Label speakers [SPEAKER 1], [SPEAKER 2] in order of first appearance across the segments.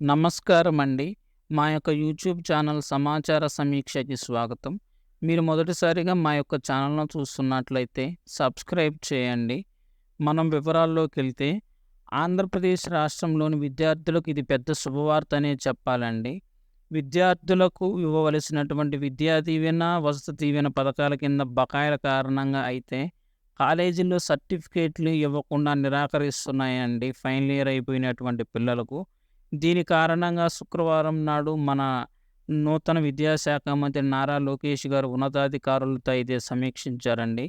[SPEAKER 1] నమస్కారం అండి. మా యొక్క యూట్యూబ్ ఛానల్ సమాచార సమీక్షకి స్వాగతం. మీరు మొదటిసారిగా మా యొక్క ఛానల్‌ను చూస్తున్నట్లయితే సబ్స్క్రైబ్ చేయండి. మనం వివరాల్లోకెళ్తే ఆంధ్రప్రదేశ్ రాష్ట్రంలోని విద్యార్థులకు ఇది పెద్ద శుభవార్త అనే చెప్పాలండి. విద్యార్థులకు ఇవ్వవలసినటువంటి విద్యా దీవెన, వసతి దీవెన పథకాల కింద బకాయిల కారణంగా అయితే కాలేజీల్లో సర్టిఫికేట్లు ఇవ్వకుండా నిరాకరిస్తున్నాయండి ఫైనల్ ఇయర్ అయిపోయినటువంటి పిల్లలకు. దీని కారణంగా శుక్రవారం నాడు మన నూతన విద్యాశాఖ మంత్రి నారా లోకేష్ గారు ఉన్నతాధికారులతో అయితే సమీక్షించారండి.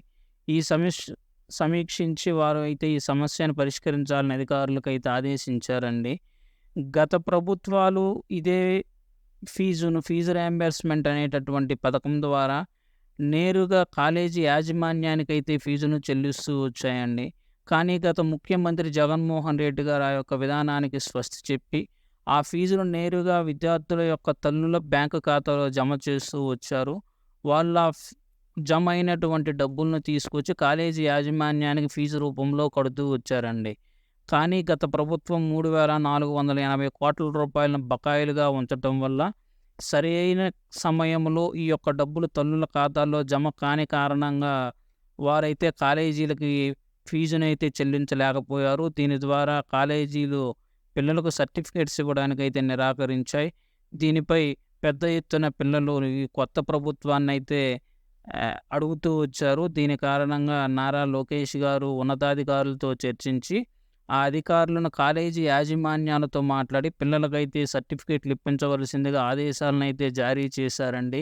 [SPEAKER 1] ఈ సమీక్ష సమీక్షించి వారు అయితే ఈ సమస్యను పరిష్కరించాలని అధికారులకైతే ఆదేశించారండి. గత ప్రభుత్వాలు ఇదే ఫీజును ఫీజు రియంబర్స్‌మెంట్ అనేటటువంటి పథకం ద్వారా నేరుగా కాలేజీ యాజమాన్యానికైతే ఫీజును చెల్లిస్తూ వచ్చాయండి. కానీ గత ముఖ్యమంత్రి జగన్మోహన్ రెడ్డి గారు ఆ యొక్క విధానానికి స్వస్తి చెప్పి ఆ ఫీజును నేరుగా విద్యార్థుల యొక్క తల్లుల బ్యాంకు ఖాతాలో జమ చేస్తూ వచ్చారు. వాళ్ళ జమ అయినటువంటి డబ్బులను తీసుకొచ్చి కాలేజీ యాజమాన్యానికి ఫీజు రూపంలో కడుతూ వచ్చారండి. కానీ గత ప్రభుత్వం మూడు వేల నాలుగు వందల ఎనభై కోట్ల రూపాయలను బకాయిలుగా ఉంచటం వల్ల సరైన సమయంలో ఈ యొక్క డబ్బులు తల్లుల ఖాతాల్లో జమ కాని కారణంగా వారైతే కాలేజీలకి ఫీజునైతే చెల్లించలేకపోయారు. దీని ద్వారా కాలేజీలు పిల్లలకు సర్టిఫికేట్స్ ఇవ్వడానికైతే నిరాకరించాయి. దీనిపై పెద్ద ఎత్తున పిల్లలు ఈ కొత్త ప్రభుత్వాన్ని అయితే అడుగుతూ వచ్చారు. దీని కారణంగా నారా లోకేష్ గారు ఉన్నతాధికారులతో చర్చించి ఆ అధికారులను కాలేజీ యాజమాన్యాలతో మాట్లాడి పిల్లలకైతే సర్టిఫికేట్లు ఇప్పించవలసిందిగా ఆదేశాలను అయితే జారీ చేశారండి.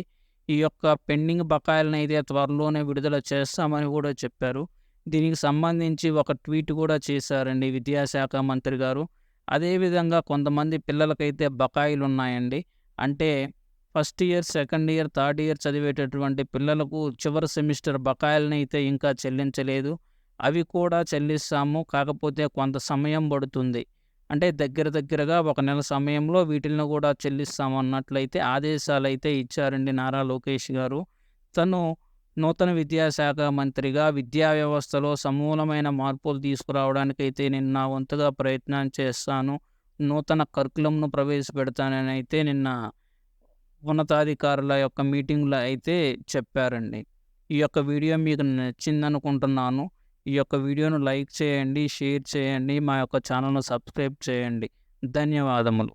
[SPEAKER 1] ఈ యొక్క పెండింగ్ బకాయిలనైతే త్వరలోనే విడుదల చేస్తామని కూడా చెప్పారు. దీనికి సంబంధించి ఒక ట్వీట్ కూడా చేశారండి విద్యాశాఖ మంత్రి గారు. అదేవిధంగా కొంతమంది పిల్లలకైతే బకాయిలు ఉన్నాయండి అంటే first year, second year, third year చదివేటటువంటి పిల్లలకు చివరి సెమిస్టర్ బకాయిలనైతే ఇంకా చెల్లించలేదు. అవి కూడా చెల్లిస్తాము. కాకపోతే కొంత సమయం పడుతుంది. అంటే దగ్గర దగ్గరగా ఒక నెల సమయంలో వీటిల్ని కూడా చెల్లిస్తామన్నట్లయితే ఆదేశాలు అయితే ఇచ్చారండి నారా లోకేష్ గారు. తను నూతన విద్యాశాఖ మంత్రిగా విద్యా వ్యవస్థలో సమూలమైన మార్పులు తీసుకురావడానికైతే నేను నా వంతుగా ప్రయత్నం చేస్తాను. నూతన కర్కులంను ప్రవేశపెడతానని అయితే నిన్న ఉన్నతాధికారుల యొక్క మీటింగ్‌లో అయితే చెప్పారండి. ఈ యొక్క వీడియో మీకు నచ్చిందనుకుంటున్నాను. ఈ యొక్క వీడియోను లైక్ చేయండి, షేర్ చేయండి. మా యొక్క ఛానల్‌ను సబ్స్క్రైబ్ చేయండి. ధన్యవాదములు.